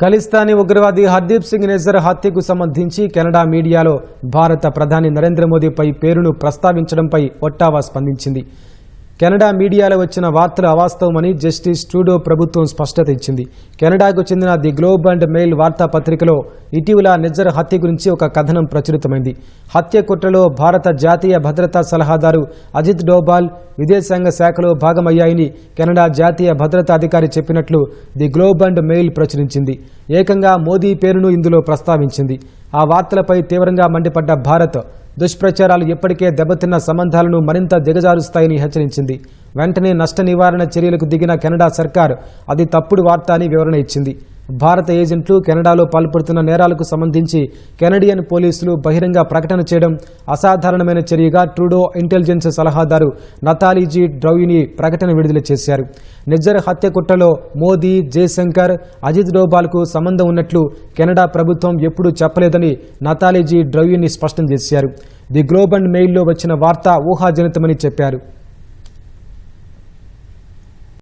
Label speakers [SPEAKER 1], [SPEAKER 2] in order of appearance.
[SPEAKER 1] ఖలిస్తానీ ఉగ్రవాది హర్దీప్ సింగ్ నిజర్ హత్యకు సంబంధించి కెనడా మీడియాలో భారత ప్రధాని నరేంద్ర మోదీపై పేరును ప్రస్తావించడంపై ఒట్టావా స్పందించింది. కెనడా మీడియాలో వచ్చిన వార్తలు అవాస్తవమని జస్టిస్ ట్రూడో ప్రభుత్వం స్పష్టత ఇచ్చింది కెనడాకు చెందిన ది గ్లోబ్ అండ్ మెయిల్ వార్తాపత్రికలో ఇటీవల నిజ్జర్ హత్య గురించి ఒక కథనం ప్రచురితమైంది. హత్య కుట్రలో భారత జాతీయ భద్రతా సలహాదారు అజిత్ డోబాల్ విదేశాంగ శాఖలో భాగమయ్యాయని కెనడా జాతీయ భద్రతా అధికారి చెప్పినట్లు ది గ్లోబ్ అండ్ మెయిల్ ప్రచురించింది. ఏకంగా మోదీ పేరును ఇందులో ప్రస్తావించింది. ఆ వార్తలపై తీవ్రంగా మండిపడ్డ భారత్ దుష్ప్రచారాలు ఇప్పటికే దెబ్బతిన్న సంబంధాలను మరింత దిగజారుస్తాయని హెచ్చరించింది. వెంటనే నష్ట నివారణ చర్యలకు దిగిన కెనడా సర్కార్ అది తప్పుడు వార్త అని వివరణ ఇచ్చింది. భారత ఏజెంట్లు కెనడాలో పాల్పడుతున్న నేరాలకు సంబంధించి కెనడియన్ పోలీసులు బహిరంగ ప్రకటన చేయడం అసాధారణమైన చర్యగా ట్రూడో ఇంటెలిజెన్స్ సలహాదారు నతాలీజీ డ్రౌయిని ప్రకటన విడుదల చేశారు. నిజ్జర్ హత్య కుట్రలో మోదీ జయశంకర్ అజిత్ డోబాల్కు సంబంధం ఉన్నట్లు కెనడా ప్రభుత్వం ఎప్పుడూ చెప్పలేదని నతాలీజీ డ్రౌయిని స్పష్టం చేశారు. ది గ్లోబ్ అండ్ మెయిల్లో వచ్చిన వార్త ఊహాజనితమని చెప్పారు.